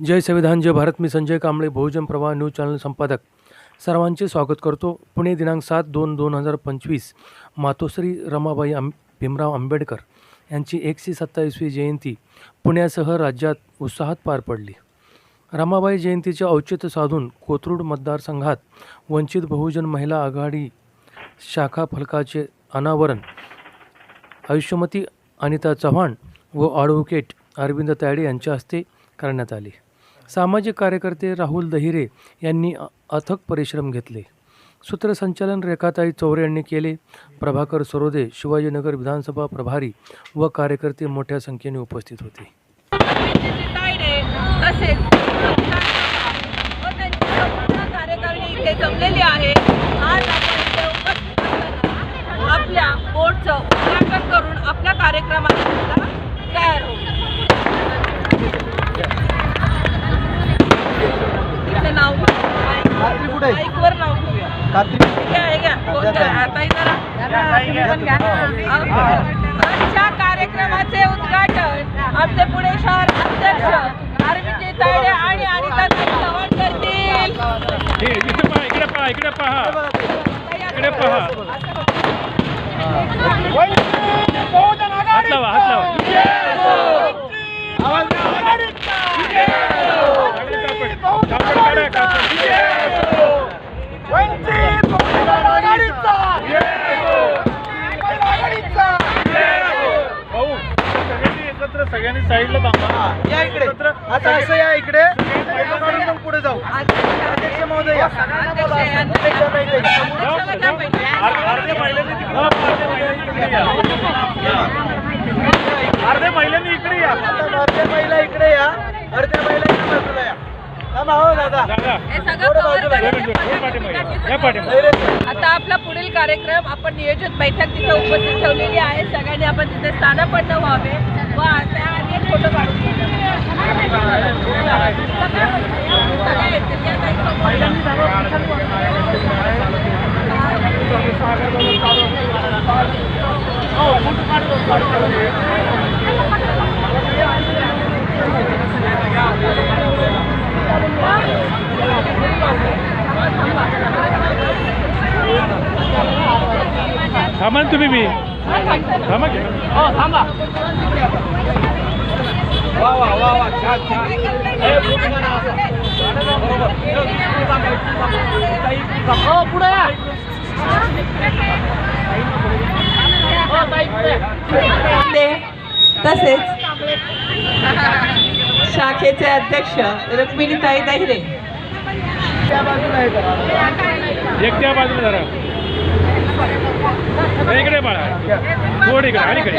जय संविधान जय भारत मी संजय कांबळे बहुजन प्रवाह news channel संपादक. सर्वांचे स्वागत करतो. पुणे दिनांक सात दोन दोन हजार पंचवीस मातोश्री रमाबाई आं भीमराव आंबेडकर यांची एकशे सत्तावीसवी जयंती पुण्यासह राज्यात उत्साहात पार पडली. रमाबाई जयंतीचे औचित्य साधून कोथरूड मतदारसंघात वंचित बहुजन महिला आघाडी शाखा फलकाचे अनावरण. आयुष्यमती अनिता चव्हाण व ॲडव्होकेट अरविंद तायडे यांच्या हस्ते करण्यात आले. सामाजिक कार्यकर्ते राहुल दहिरे यांनी अथक परिश्रम घेतले. सूत्रसंचालन रेखाताई चौरे यांनी केले. प्रभाकर सरोदे शिवाजीनगर विधानसभा प्रभारी व कार्यकर्ते मोठ्या संख्येने उपस्थित होते. जमलेली आहे आज आपण आपल्या बोर्डचं उद्घाटन करून आपल्या कार्यक्रमाला तयार होऊ. तिचं नाव रात्री कुठे? आहे? माईकवर नाव घेऊया. घ्या. कोण जरा. घ्या. आजच्या कार्यक्रमाचे उद्घाटन आमचे पुणे शहर अध्यक्ष अरविंदजी तायडे आणि अनिता चव्हाण करतील. इकडे पहा इकडे पहा इकडे पहा. इकडे पहा. हात लावा हात लावा कापड कापड काढा कापड भाऊ सगळ्यांनी साईडला थांबा या इकडे आता असं या इकडे मग पुढे जाऊ अध्यक्ष महोदय अर्धे महिलांनी इकडे या. अर्धे अर्ध्या महिला इकडे या. हो सगळं आता आपला पुढील कार्यक्रम आपण नियोजित बैठक तिथे उपस्थित ठेवलेली आहे. सगळ्यांनी आपण तिथे स्थानपन्न व्हावे व एक फोटो काढून थांबा ना तुम्ही मी. थांबा की. वा वा वा वा छान छान. ए, पुढे जा ना असं. बरोबर हो पुढे या. हो, तसेच. शाखेचे अध्यक्ष रुक्मिणीताई दहिरे. त्या बाजूला हे करा. एक त्या बाजूला जरा हे इकडे बाळा. थोड इकडे आणि इकडे.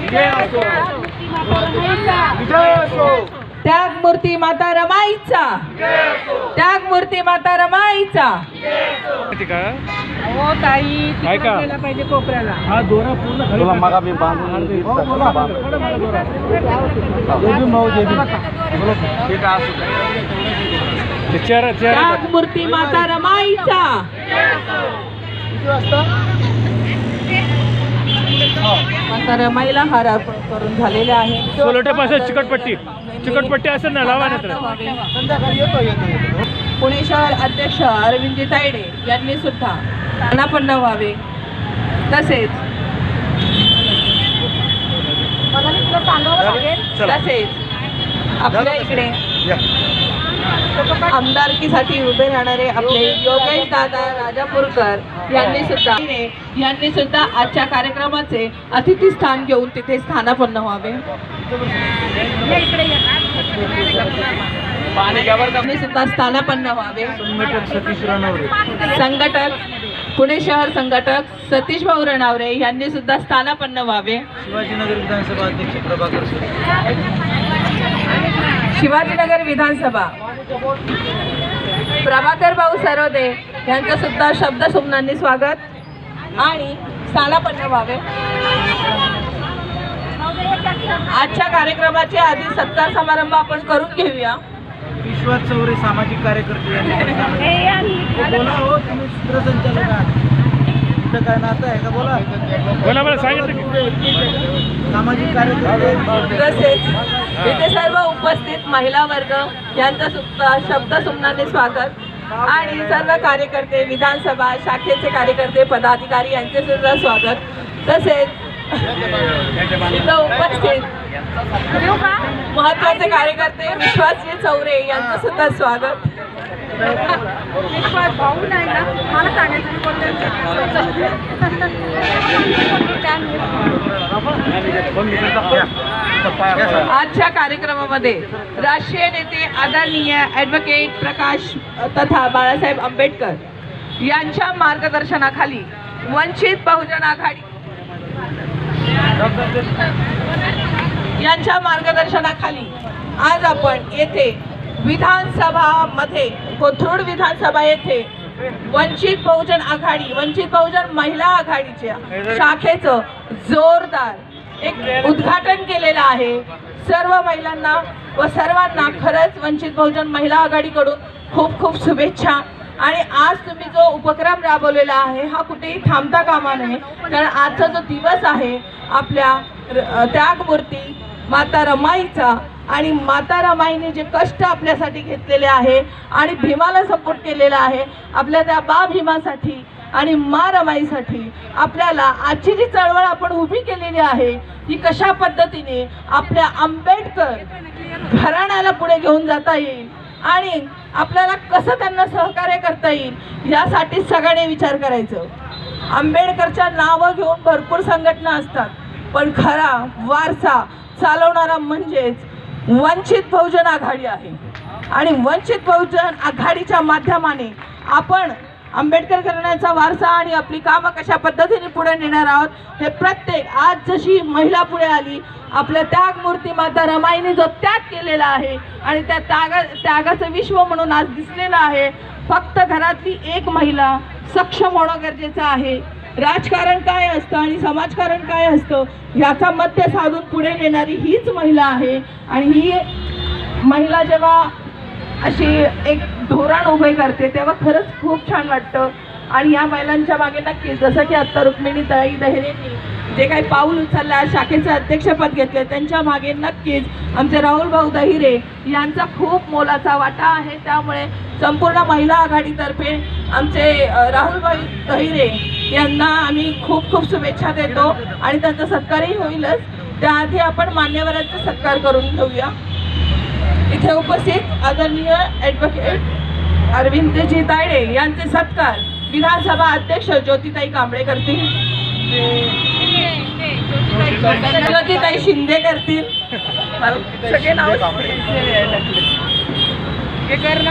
विजय असो. विजय असो. त्याग मूर्ती माता रमाईचा. त्याग मूर्ती माता रमाईचा. हो ताई? गेला पाहिजे कोपऱ्याला. हा दोरा पूर्ण खाली तुला मगा मी बांधून देईन. हो, बोला, बोला, बोला, बोला, बोला. जे बी भाऊ, जे बी. ठीक आहे, असू दे. ते चेहरा चेहरा त्याग मूर्ती माता रमाईचा. माता रमाईला हार अर्पण करून झालेले आहे. सोलोट्यापासून चिकटपट्टी. चिकटपट्टी असेल ना लावा ना तर संध्याकाळी येतो येतो येतो पुणे शहर अध्यक्ष अरविंदजी तायडे यांनी सुद्धा अनापन्न व्हावे तसेच. तसेच आपल्या इकडे. आमदारकीसाठी उभे राहणारे आपले योगेश दादा राजापूरकर यांनी सुद्धा यांनी सुद्धा आजच्या कार्यक्रमाचे अतिथी स्थान घेऊन तिथे स्थानापन्न व्हावे. सुद्धा स्थानापन्न व्हावे. संघटक पुणे शहर संघटक सतीश भाऊ रणावरे यांनी सुद्धा स्थानापन्न व्हावे. शिवाजीनगर विधानसभा अध्यक्ष प्रभाकर शिवाजीनगर विधानसभा. प्रभाकर भाऊ सरोदे यांचं सुद्धा शब्द सुमनांनी स्वागत. आणि स्थानापन्न व्हावे आजच्या कार्यक्रमाचे आधी सत्कार समारंभ आपण करून घेऊया. विश्वास चौरे सामाजिक कार्यकर्ते तुमचं काय नातं आहे का? बोला. बोला बोला सांगितलं सामाजिक कार्यकर्ते. तसेच इथे सर्व उपस्थित महिला वर्ग यांचं सुद्धा शब्द सुमनाने स्वागत. आणि सर्व कार्यकर्ते विधानसभा शाखेचे कार्यकर्ते पदाधिकारी यांचे सुद्धा स्वागत. तसेच इथं उपस्थित महत्त्वाचे कार्यकर्ते विश्वासजी चौरे यांचं सुद्धा स्वागत. भाऊ नाही ना मला सांगायचं आजच्या कार्यक्रमामध्ये राष्ट्रीय नेते आदरणीय ॲडव्होकेट प्रकाश तथा बाळासाहेब आंबेडकर यांच्या मार्गदर्शनाखाली वंचित बहुजन आघाडी यांच्या मार्गदर्शनाखाली आज आपण येथे विधानसभामध्ये कोथरूड विधानसभा येथे वंचित बहुजन आघाडी वंचित बहुजन महिला आघाडीच्या शाखेचं जोरदार एक उद्घाटन केलेलं आहे. सर्व महिलांना व सर्वांना खरंच वंचित बहुजन महिला आघाडीकडून खूप खूप शुभेच्छा. आणि आज तुम्ही जो उपक्रम राबवलेला आहे हा कुठेही थांबता कामा नये. कारण आजचा जो दिवस आहे आपल्या र- त्यागमूर्ती माता रमाईचा आणि माता रमाईने जे कष्ट आपल्यासाठी घेतलेले आहे आणि भीमाला सपोर्ट केलेला आहे आपल्या त्या बा भीमासाठी आणि मा रमाईसाठी आपल्याला आजची जी चळवळ आपण उभी केलेली आहे ती कशा पद्धतीने आपल्या आंबेडकर घराण्याला पुढे घेऊन जाता येईल आणि आपल्याला कसं त्यांना सहकार्य करता येईल यासाठी सगळ्यांनी विचार करायचं. आंबेडकरच्या नावं घेऊन भरपूर संघटना असतात पण खरा वारसा चालवणारा म्हणजेच वंचित बहुजन आघाडी आहे. आणि वंचित बहुजन आघाडीच्या माध्यमाने आपण आंबेडकर करण्याचा वारसा आणि आपली कामं कशा पद्धतीने पुढे नेणार आहोत हे प्रत्येक आज जशी महिला पुढे आली आपल्या त्यागमूर्ती माता रमाईने जो त्याग केलेला आहे आणि त्या त्यागा त्यागाचं विश्व म्हणून आज दिसलेलं आहे फक्त घरातली एक महिला सक्षम होणं गरजेचं आहे. राजकारण काय असतं आणि समाजकारण काय असतं याचा मध्य साधून पुढे नेणारी हीच महिला आहे. आणि ही महिला जेव्हा अशी एक धोरण उभे करते तेव्हा खरंच खूप छान वाटतं. आणि या महिलांच्या मागे नक्कीच जसं की आत्ता रुक्मिणी ताई दहिरेंनी जे काही पाऊल उचललं आज शाखेचं अध्यक्षपद घेतले त्यांच्या मागे नक्कीच आमचे राहुल भाऊ दहिरे यांचा खूप मोलाचा वाटा आहे. त्यामुळे संपूर्ण महिला आघाडीतर्फे आमचे राहुल राहुलभाई दहिरे यांना आम्ही खूप खूप शुभेच्छा देतो आणि त्यांचा सत्कारही होईलच. त्याआधी आपण मान्यवरांचा सत्कार करून घेऊया. इथे उपस्थित आदरणीय ॲडव्होकेट अरविंदजी तायडे यांचे सत्कार. विधानसभा अध्यक्ष ज्योतिताई कांबळे करतील. ज्योतिताई शिंदे करतील. सगळे नाव हे कर ना.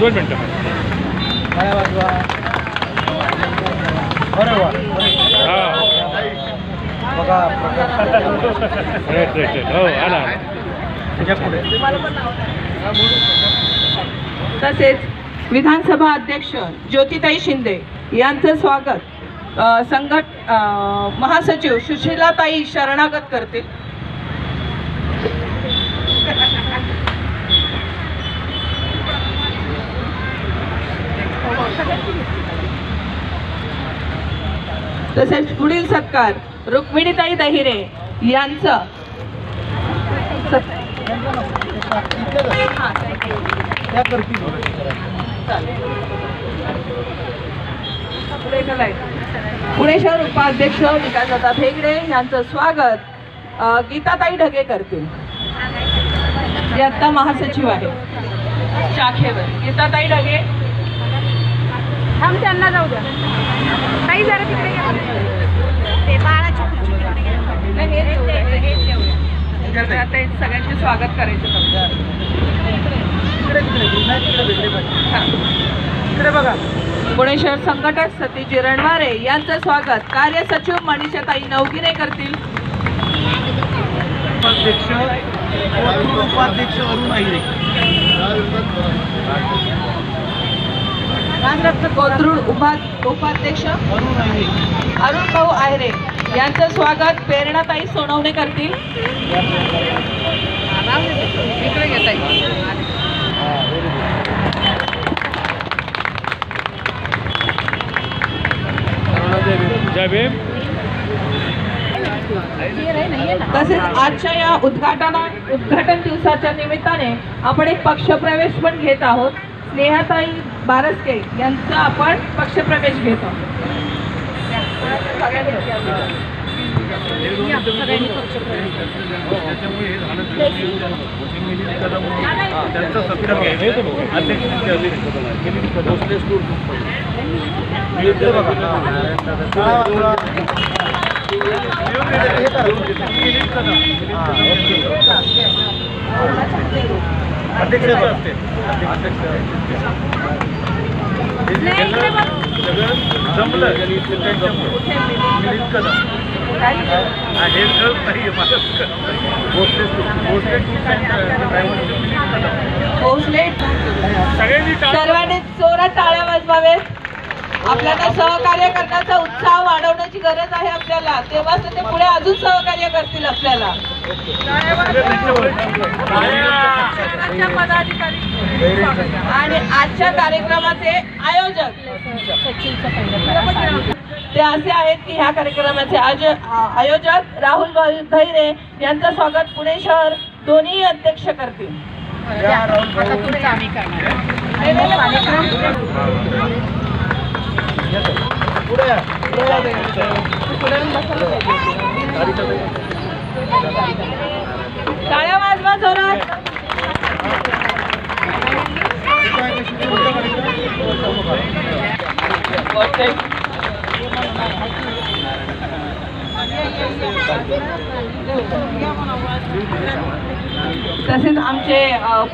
दोन मिनटं. हा. हो आला तसेच विधानसभा अध्यक्ष ज्योतिताई शिंदे यांचं स्वागत. संघट महासचिव सुशीलाताई शरणागत करतील. तसेच पुढील सत्कार रुक्मिणीताई दहिरे यांचं. पुणे शहर उपाध्यक्ष विकासदादा भेगडे यांचं स्वागत गीताताई ढगे करतील जे आता महासचिव आहे शाखेवर. गीताताई ढगे थांब त्यांना जाऊ द्या ताई जरा तिकडे. ते बाळाची खुर्ची तिकडे घ्या. नाही, हेच ठेवू द्या. हेच ठेवूया. तर आता हे सगळ्यांचे स्वागत करायचं. इकडे बघा पुणे शहर संघटक सतीश रणवारे यांचं स्वागत कार्य सचिव मनीषाताई नवगिरे करतील अध्यक्ष उपाध्यक्ष अरुण आहिरे कोथरूड उपा उपाध्यक्ष अरुण भाऊ आहेरे यांचं स्वागत प्रेरणाताई सोनवणे करतील. तसेच आजच्या या उद्घाटना उद्घाटन दिवसाच्या निमित्ताने आपण एक पक्षप्रवेश पण घेत आहोत. स्नेहाताई बारसके यांचा आपण पक्षप्रवेश घेतो. अध्यक्ष जमलं हा, कळत नाही सगळ्यांनी सर्वांनी जोरात टाळ्या वाजवावेत आपल्याला सहकार्य करण्याचा उत्साह वाढवण्याची गरज आहे आपल्याला. तेव्हाच ते पुढे अजून सहकार्य करतील आपल्याला. आणि आजच्या कार्यक्रमाचे आयोजक. ते असे आहेत की ह्या कार्यक्रमाचे आयोजक राहुल भाई- धैरे यांचं स्वागत पुणे शहर दोन्ही अध्यक्ष करतील. टाळ्या वाजवा जोरात. तसेच आमचे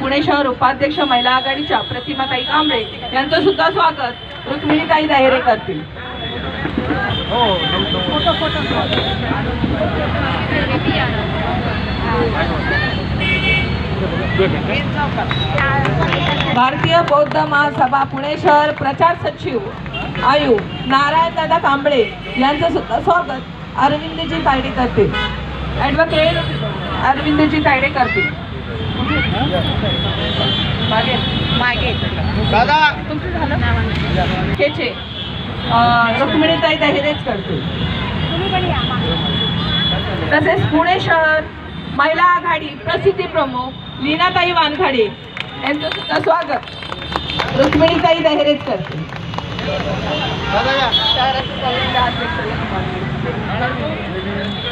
पुणे शहर उपाध्यक्ष महिला आघाडीच्या प्रतिमाताई कांबळे यांचं सुद्धा स्वागत. रुक्मिणीताई दायरे करतील. भारतीय बौद्ध महासभा पुणे शहर प्रचार सचिव आयु नारायण दादा कांबळे यांचं सुद्धा स्वागत अरविंदजी तायडे करतील. ॲडव्होकेट अरविंदजी तायडे करतील. मागे. मागे. दादा. खेचे अं, रुक्मिणीताई दहिरेच करतील. तसेच पुणे शहर महिला आघाडी प्रसिद्धी प्रमुख लीनाताई वानखाडे. यांचं सुद्धा स्वागत. रुक्मिणीताई दहिरेच यांना जाऊ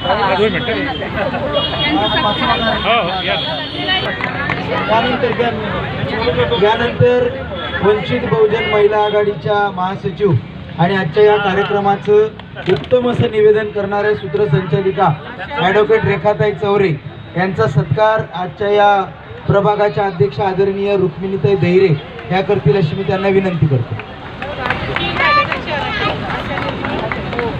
दोन मिनटं हो हो या त्यानंतर त्यानंतर वंचित बहुजन महिला आघाडीच्या महासचिव आणि आजच्या या कार्यक्रमाचं उत्तम असं निवेदन करणाऱ्या सूत्रसंचालिका ॲडव्होकेट रेखाताई चौरे यांचा सत्कार आजच्या या प्रभागाच्या अध्यक्ष आदरणीय रुक्मिणीताई धैरे ह्या करतील अशी मी त्यांना विनंती करतो.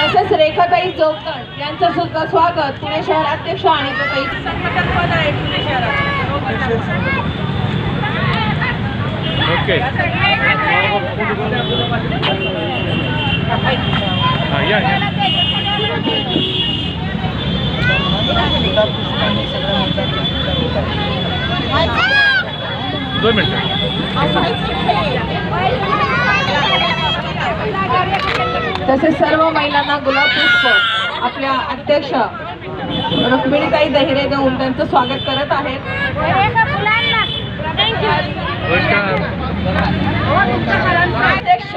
तसेच रेखाताई जोगदंड यांचं सुद्धा स्वागत. पुणे शहर अध्यक्ष आणि ताई संघटक पद आहे पुणे शहरात. ओके. हा या या. दोन मिनिटं. तसेच सर्व महिलांना गुलाब पुष्प आपल्या अध्यक्ष रुक्मिणीताई दहिरे देऊन त्यांचं स्वागत करत आहेत. अध्यक्ष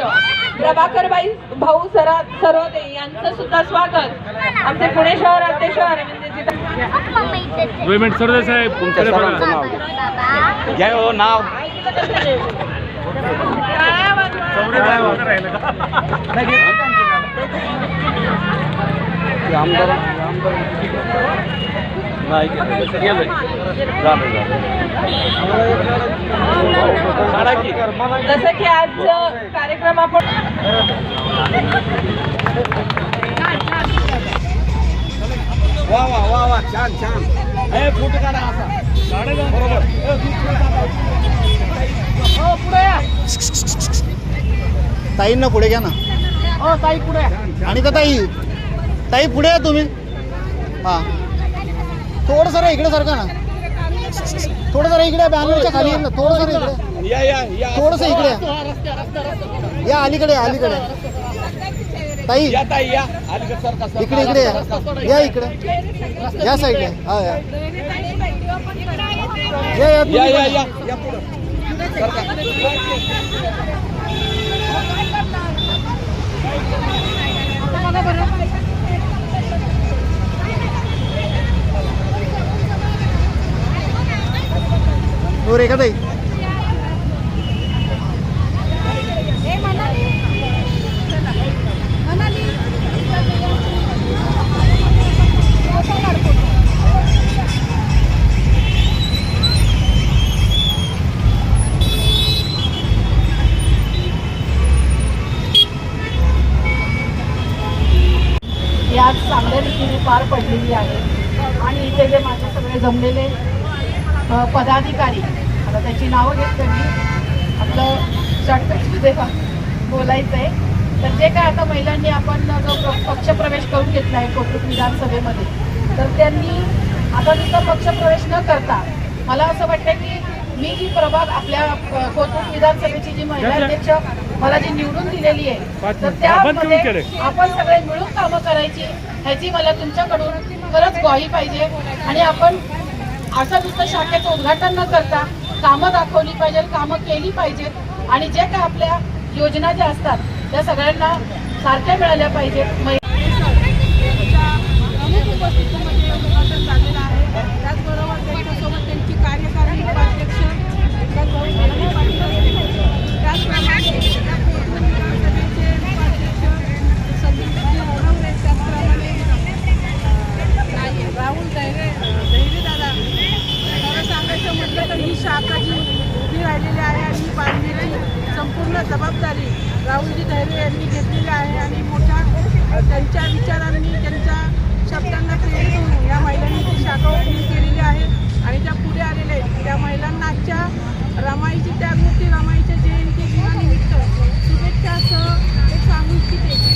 प्रभाकरबाई भाऊ सरा सरोदे यांचं सुद्धा स्वागत. आमचे पुणे शहर अध्यक्ष अरविंदजी रोहिमेंट सरदेसाई साहेब घ्या हो नाव. आमदार आमदार नाही गेलं झालं झालं. की. जसं की आज कार्यक्रम आपण वा वा वा वा छान छान. फोटो काढा असा. ताईंना पुढे घ्या ना. हो ताई पुढे. आणि का ताई? ताई पुढे या तुम्ही. हां. थोडं जरा इकडे सारखा ना. थोडं जरा इकडे बॅनरच्या खाली ये ना. थोडं जरा इकडे. या या या. थोडंसं इकडे या. या अलीकडे अलीकडे ताई. या ताई या. अलीकडे सरका सरका. इकडे इकडे या. या इकडे. या साईडला हा या. या या या. या पण. या या ही आज चांगल्या रीतीने पार पडलेली आहे. आणि इथे जे माझे सगळे जमलेले पदाधिकारी आता त्याची नावं घेतलं मी. आपलं शॉर्टकटमध्ये बोलायचं आहे तर जे काय आता महिलांनी आपण जो पक्षप्रवेश करून घेतला आहे कोथरूड विधानसभेमध्ये तर त्यांनी आता नुसता पक्षप्रवेश न करता मला असं वाटतं की मी जी प्रभाग आपल्या कोथरूड विधानसभेची जी महिला अध्यक्ष मला जी निवडून दिलेली आहे तर त्यामध्ये आपण सगळे मिळून कामं करायची ह्याची मला तुमच्याकडून खरंच ग्वाही पाहिजे. आणि आपण असं नुसतं शाखेचं उद्घाटन न करता कामं दाखवली पाहिजे कामं केली पाहिजेत आणि जे काय आपल्या योजना ज्या असतात त्या सगळ्यांना सारख्या मिळाल्या पाहिजेत. जबाबदारी राहुलजी धैर्य यांनी घेतलेली आहे आणि मोठ्या त्यांच्या विचारांनी त्यांच्या शब्दांना प्रेरित होऊन या महिलांनी ती शाखा ओपनिंग केलेली आहे. आणि त्या पुढे आलेल्या आहेत त्या महिलांना आजच्या रमाईची त्यागमूर्ती रमाईच्या जयंती दिनानिमित्त शुभेच्छासह एक सांगू इच्छिते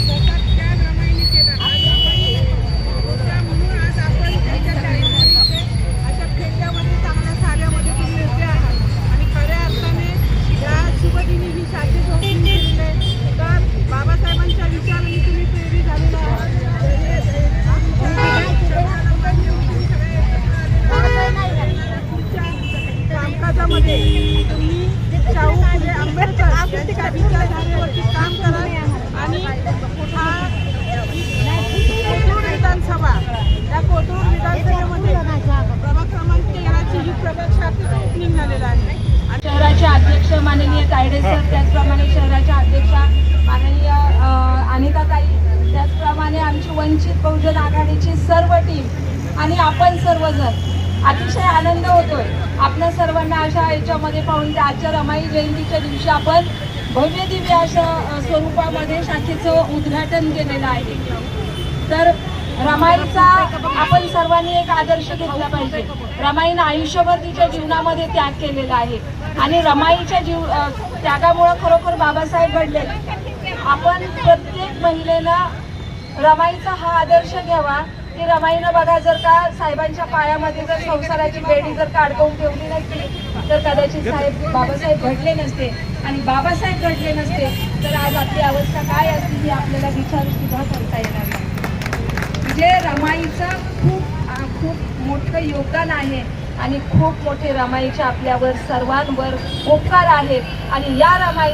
कामकाजामध्ये तुम्ही शाहू फुले आंबेडकर यांच्या विचारधारेवरती काम करा आणि हा कोथरूड विधानसभा या कोथरूड विधानसभेमध्ये प्रभाग क्रमांक तेराची ही प्रभाग शाखेचं ओपनिंग झालेलं आहे आणि शहराचे अध्यक्ष माननीय तायडे सर त्याचप्रमाणे शहराच्या अध्यक्षा माननीय अ, अनिताताई त्याचप्रमाणे आमची वंचित बहुजन आघाडीची सर्व टीम आणि आपण सर्वजण अतिशय आनंद होतोय. आपल्या सर्वांना अशा याच्यामध्ये पाहून आजच्या रमाई जयंतीच्या दिवशी आपण भव्य दिव्य अशा स्वरूपामध्ये शाखेचं उद्घाटन केलेलं आहे. तर रमाईचा आपण सर्वांनी एक आदर्श घेतला पाहिजे. रमाईनं आयुष्यभर तिच्या जीवनामध्ये त्याग केलेला आहे. आणि रमाईच्या जीव त्यागामुळं खरोखर बाबासाहेब घडले. आपण प्रत्येक महिलेला रमाईचा हा आदर्श घ्यावा. की रमाईनं बघा जर का साहेबांच्या पायामध्ये जर संसाराची बेडी जर का अडकवून ठेवली नसती तर कदाचित साहेब बाबासाहेब घडले नसते. आणि बाबासाहेब घडले नसते तर आज आपली अवस्था काय असती ही आपल्याला विचार सुद्धा करता येणार नाही. म्हणजे रमाईचं खूप खूप मोठं योगदान आहे. आणि खूप मोठे रमाईचे आपल्यावर सर्वांवर उपकार आहेत आणि या रमाई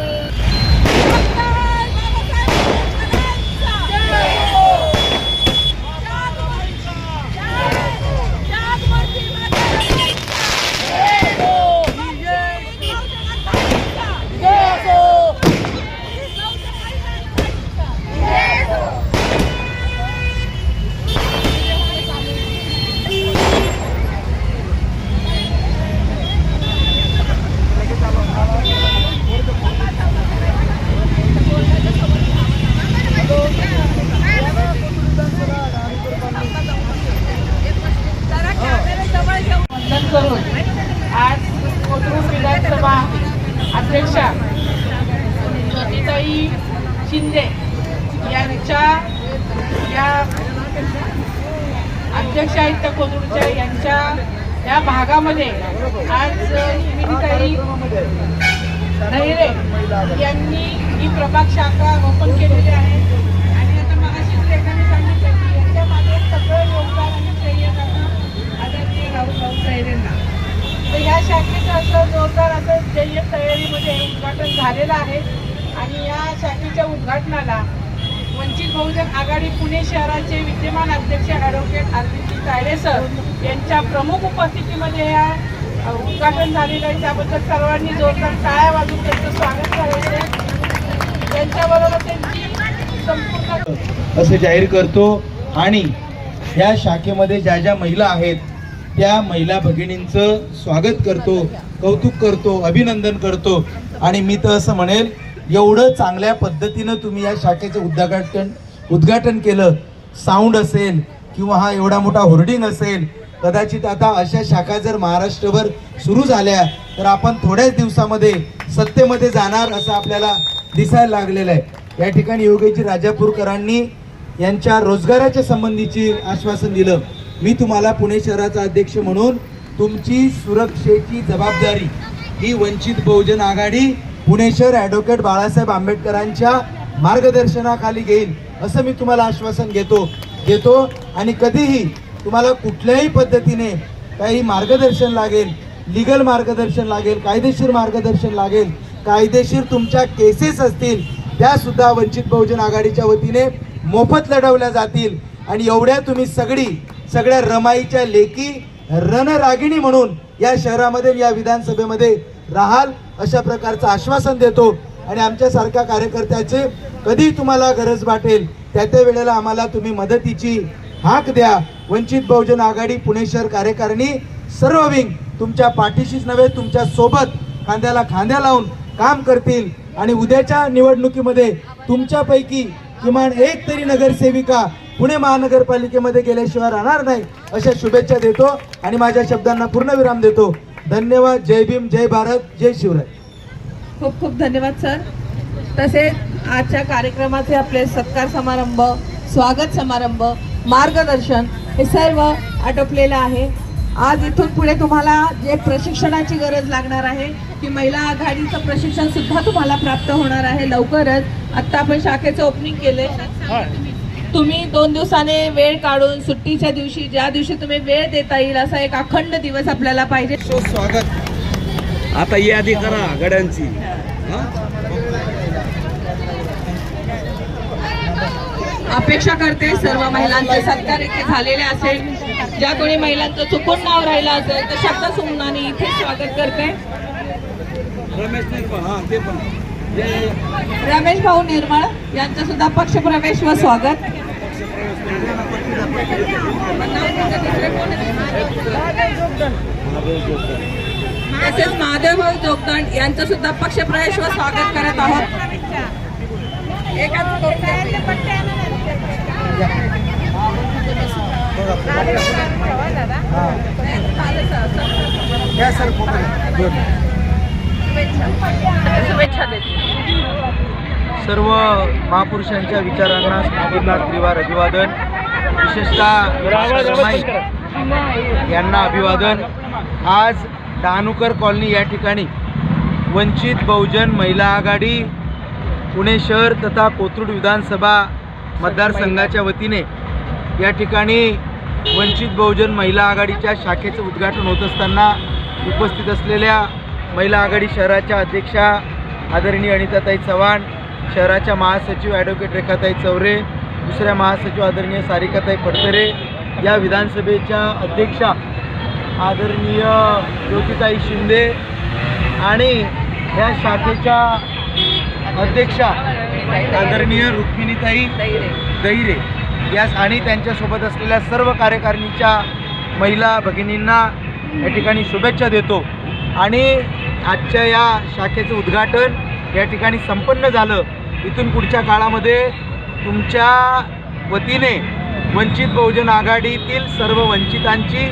शिंदे यांच्या या अध्यक्ष आहेत त्या कोथरूडच्या यांच्या या भागामध्ये आज सुमित्राई धैरे यांनी ही प्रभाग शाखा ओपन केलेली आहे. आणि आता मगाशीच लेखाने सांगितलं की यांच्या मागे सगळं योगदान आणि श्रेय त्यांना आदरणीय राहुल भाऊ धैरेंना तर या शाखेचं असं जोरदार असं जय्यत तयारीमध्ये उद्घाटन झालेलं आहे. आणि या शाखेच्या उद्घाटनाला वंचित बहुजन आघाडी पुणे शहराचे विद्यमान अध्यक्ष ॲडव्होकेट आरतीजी तायडे सर यांच्या प्रमुख उपस्थितीमध्ये या उद्घाटन झालेलं आहे. त्याबद्दल सर्वांनी जोरदार टाळ्या वाजून त्यांचं स्वागत करायचं आहे त्यांच्याबरोबर त्यांची संपूर्ण असं जाहीर करतो आणि ह्या शाखेमध्ये ज्या ज्या महिला आहेत त्या महिला भगिनींचं स्वागत करतो कौतुक करतो अभिनंदन करतो. आणि मी तर असं म्हणेल एवढं चांगल्या पद्धतीनं तुम्ही या शाखेचं उद्घाटन उद्घाटन केलं. साऊंड असेल किंवा हा एवढा मोठा होर्डिंग असेल कदाचित आता अशा शाखा जर महाराष्ट्रभर सुरू झाल्या तर आपण थोड्याच दिवसामध्ये सत्तेमध्ये जाणार असं आपल्याला दिसायला लागलेलं आहे. या ठिकाणी योगेजी राजापूरकरांनी यांच्या रोजगाराच्या संबंधीची आश्वासन दिलं. मी तुम्हाला पुणे शहराचा अध्यक्ष म्हणून तुमची सुरक्षेची जबाबदारी ही वंचित बहुजन आघाडी पुणे शहर ॲडव्होकेट बाळासाहेब आंबेडकरांच्या मार्गदर्शनाखाली घेईल असं मी तुम्हाला आश्वासन घेतो. देतो आणि कधीही तुम्हाला कुठल्याही पद्धतीने काही मार्गदर्शन लागेल लिगल मार्गदर्शन लागेल कायदेशीर मार्गदर्शन लागेल कायदेशीर तुमच्या केसेस असतील त्यासुद्धा वंचित बहुजन आघाडीच्या वतीने मोफत लढवल्या जातील. आणि एवढ्या तुम्ही सगळी सगळ्या रमाईच्या लेखी रणरागिणी म्हणून या शहरामध्ये या विधानसभेमध्ये राहाल अशा प्रकारचं आश्वासन देतो. आणि आमच्यासारख्या कार्यकर्त्याचे कधी तुम्हाला गरज वाटेल त्या त्या वेळेला आम्हाला तुम्ही मदतीची हाक द्या. वंचित बहुजन आघाडी पुणे शहर कार्यकारिणी सर्व विंग तुमच्या पाठीशीच नव्हे तुमच्यासोबत खांद्याला खांद्या लावून काम करतील. आणि उद्याच्या निवडणुकीमध्ये तुमच्यापैकी किमान एक तरी नगरसेविका पुणे महानगरपालिकेमध्ये गेल्याशिवाय राहणार नाही अशा शुभेच्छा देतो. आणि माझ्या शब्दांना पूर्णविराम देतो. धन्यवाद जय भीम जय भारत जय शिवराय. खूप खूप धन्यवाद सर. तसेच आजच्या कार्यक्रमाचे आपले सत्कार समारंभ स्वागत समारंभ मार्गदर्शन हे सर्व आटोपलेलं आहे. आज इथून पुढे तुम्हाला जे प्रशिक्षणाची गरज लागणार आहे की महिला आघाडीचं प्रशिक्षण सुद्धा तुम्हाला प्राप्त होणार आहे. लवकरच आत्ता आपण शाखेचं ओपनिंग केले तुम्ही दोन दिवसाने वेळ काढून सुट्टीच्या दिवशी ज्या दिवशी तुम्ही वेळ देता येईल असा एक अखंड दिवस आपल्याला पाहिजे. स्वागत. आता यादी करा गड्यांची. अपेक्षा करते सर्व महिलांचे सत्कार इथे झालेले असेल. ज्या कोणी महिलांचं चुकून नाव राहिलं असेल तर शब्द सुमनाने इथे स्वागत करते. रमेश भाऊ निर्मळ यांचं सुद्धा पक्षप्रवेश व स्वागत. तसेच महादेव भाऊ जोगदंड यांचं सुद्धा पक्षप्रवेश व स्वागत करत आहोत. एकाच या सर शुभेच्छा देते. सर्व महापुरुषांच्या विचारांना स्मृतीनाथ त्रिवार अभिवादन विशेषतः यांना अभिवादन. आज डहाणूकर कॉलनी या ठिकाणी वंचित बहुजन महिला आघाडी पुणे शहर तथा कोथरूड विधानसभा मतदारसंघाच्या वतीने या ठिकाणी वंचित बहुजन महिला आघाडीच्या शाखेचं उद्घाटन होत असताना उपस्थित असलेल्या महिला आघाडी शहराच्या अध्यक्षा आदरणीय अनिताताई चव्हाण शहराच्या महासचिव ॲडव्होकेट रेखाताई चौरे दुसऱ्या महासचिव आदरणीय सारिकाताई पडतरे या विधानसभेच्या अध्यक्षा आदरणीय ज्योतिताई शिंदे आणि या शाखेच्या अध्यक्षा आदरणीय रुक्मिणीताई दैरे यास आणि त्यांच्यासोबत असलेल्या सर्व कार्यकारिणीच्या महिला भगिनींना या ठिकाणी शुभेच्छा देतो. आणि आजच्या या शाखेचं उद्घाटन या ठिकाणी संपन्न झालं. इथून पुढच्या काळामध्ये तुमच्या वतीने वंचित बहुजन आघाडीतील सर्व वंचितांची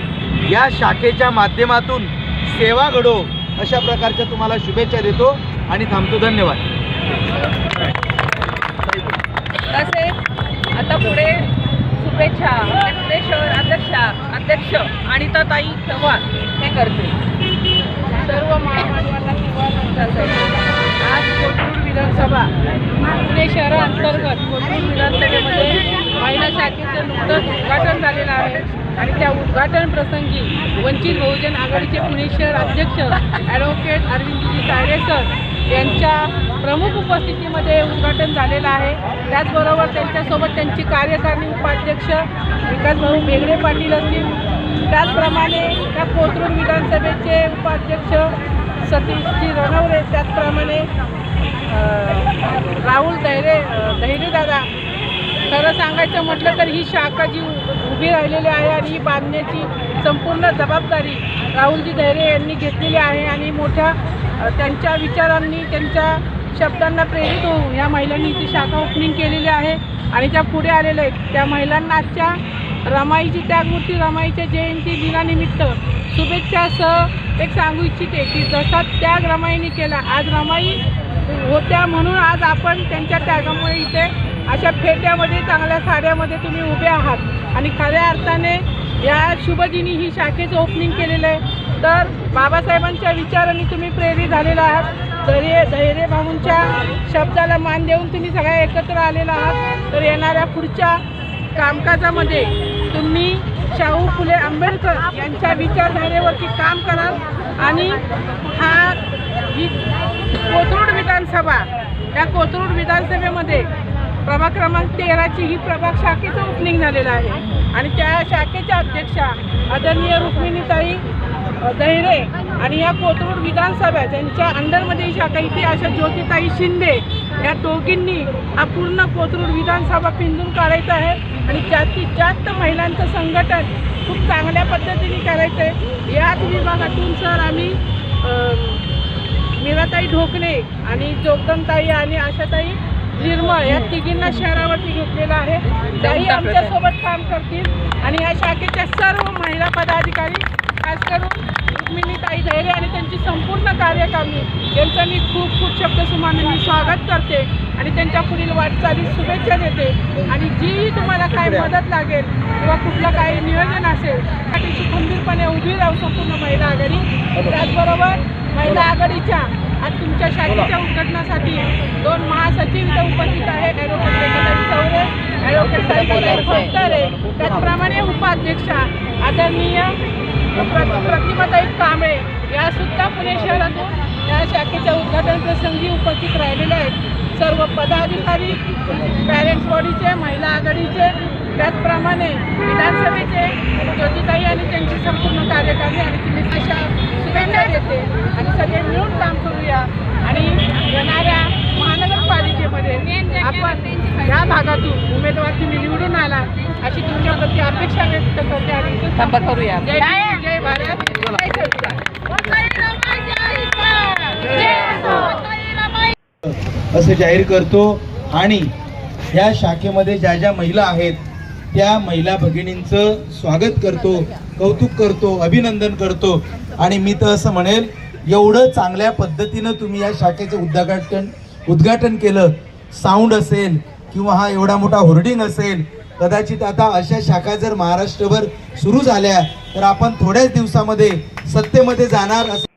या शाखेच्या माध्यमातून सेवा घडो अशा प्रकारच्या तुम्हाला शुभेच्छा देतो आणि थांबतो. धन्यवाद. तसेच आता पुढे शुभेच्छा पुणे शहर अध्यक्षा अध्यक्ष अनिताताई चव्हाण हे करते सर्व महामानवांना किंवा आज कोथरूड विधानसभा पुणे शहराअंतर्गत कोथरूड विधानसभेमध्ये महिला शाखेचं नुकतंच उद्घाटन झालेलं आहे. आणि त्या उद्घाटन प्रसंगी वंचित बहुजन आघाडीचे पुणे शहर अध्यक्ष ॲडव्होकेट अरविंदजी तायडे यांच्या प्रमुख उपस्थितीमध्ये उद्घाटन झालेलं आहे. त्याचबरोबर त्यांच्यासोबत त्यांची कार्यकारिणी उपाध्यक्ष विकासभाऊ बेगडे पाटील असतील. त्याचप्रमाणे त्या कोथरूड विधानसभेचे उपाध्यक्ष सतीशजी रणवरे त्याचप्रमाणे राहुल धैरे धैर्यदादा खरं सांगायचं म्हटलं तर ही शाखा जी उ- उभी राहिलेली आहे आणि ही बांधण्याची संपूर्ण जबाबदारी राहुलजी धैरे यांनी घेतलेली आहे आणि मोठ्या त्यांच्या विचारांनी त्यांच्या शब्दांना प्रेरित होऊन या महिलांनी ती शाखा ओपनिंग केलेली आहे आणि त्या पुढे आलेल्या आहेत त्या महिलांना आजच्या रमाईची त्यागमूर्ती रमाईच्या जयंती दिनानिमित्त शुभेच्छासह एक सांगू इच्छिते की जसा त्याग रमाईने केला आज रमाई होत्या म्हणून आज आपण त्यांच्या त्यागामुळे इथे अशा फेट्यामध्ये चांगल्या साड्यामध्ये तुम्ही उभे आहात. आणि खऱ्या अर्थाने या शुभदिनी ही शाखेचं ओपनिंग केलेलं आहे. तर बाबासाहेबांच्या विचारांनी तुम्ही प्रेरित झालेला आहात. धैर्य धैर्य भाऊंच्या शब्दाला मान देऊन तुम्ही सगळ्या एकत्र आलेला आहात. तर येणाऱ्या पुढच्या कामकाजामध्ये तुम्ही शाहू फुले आंबेडकर यांच्या विचारधारेवरती काम कराल आणि हा ही कोथरूड विधानसभा या कोथरूड विधानसभेमध्ये प्रभाग क्रमांक तेराची ही प्रभाग शाखेचं ओपनिंग झालेलं आहे. आणि त्या शाखेच्या अध्यक्षा आदरणीय रुक्मिणीताई दहिरे आणि या कोथरूड विधानसभा त्यांच्या अंडरमध्ये ही शाखा इथे अशा ज्योतिताई शिंदे या दोघींनी हा पूर्ण कोथरूड विधानसभा पिंजून काढायचा आहे. आणि जास्तीत जास्त महिलांचं संघटन खूप चांगल्या पद्धतीने करायचं आहे याच विभागातून सर आम्ही मीराताई ढोकणे आणि जोगदनताई आणि आशाताई निर्मळ या तिघींना शहरावरती घेतलेलं आहे. त्याही आमच्यासोबत काम करतील. आणि या शाखेच्या सर्व महिला पदाधिकारी खास करून रुक्मिणीताई धैर्य आणि त्यांची संपूर्ण कार्यकारिणी यांचं मी खूप खूप शब्दसुमाने मी स्वागत करते आणि त्यांच्या पुढील वाटचालीस शुभेच्छा देते. आणि जीही तुम्हाला काय मदत लागेल किंवा कुठलं काही नियोजन असेल त्याची खंबीरपणे उभी राहू संपूर्ण महिला आघाडी. त्याचबरोबर महिला आघाडीच्या आज तुमच्या शाखेच्या उद्घाटनासाठी दोन महासचिव इथं उपस्थित आहेत. ॲडव्होकेट रेखाताई चौरे ॲडव्होकेट फडतरे त्याचप्रमाणे उपाध्यक्षा आदरणीय प्रतिमाताई प्रतिभाताई कांबळे या सुद्धा पुणे शहरातून या शाखेच्या उद्घाटन प्रसंगी उपस्थित राहिलेले आहेत. सर्व पदाधिकारी पॅरेंट्स बॉडीचे महिला आघाडीचे त्याचप्रमाणे विधानसभेचे ज्योतिताई आणि त्यांची संपूर्ण कार्यकारी आणि तुम्ही अशा शुभेच्छा देते आणि सगळे मिळून काम करूया. आणि येणाऱ्या महानगरपालिकेमध्ये आपण या भागातून उमेदवार तुम्ही निवडून आला अशी तुमच्याप्रती अपेक्षा व्यक्त करते आणि संपर्क करूया. जय जय भारत. असं जाहीर करतो आणि या शाखेमध्ये ज्या ज्या महिला आहेत त्या महिला भगिनींचं स्वागत करतो कौतुक करतो अभिनंदन करतो. आणि मी तर असं म्हणेल एवढं चांगल्या पद्धतीनं तुम्ही या शाखेचं उद्घाटन उद्घाटन केलं. साऊंड असेल किंवा हा एवढा मोठा होर्डिंग असेल कदाचित आता अशा शाखा जर महाराष्ट्रभर सुरू झाल्या तर आपण थोड्याच दिवसामध्ये सत्तेमध्ये जाणार असं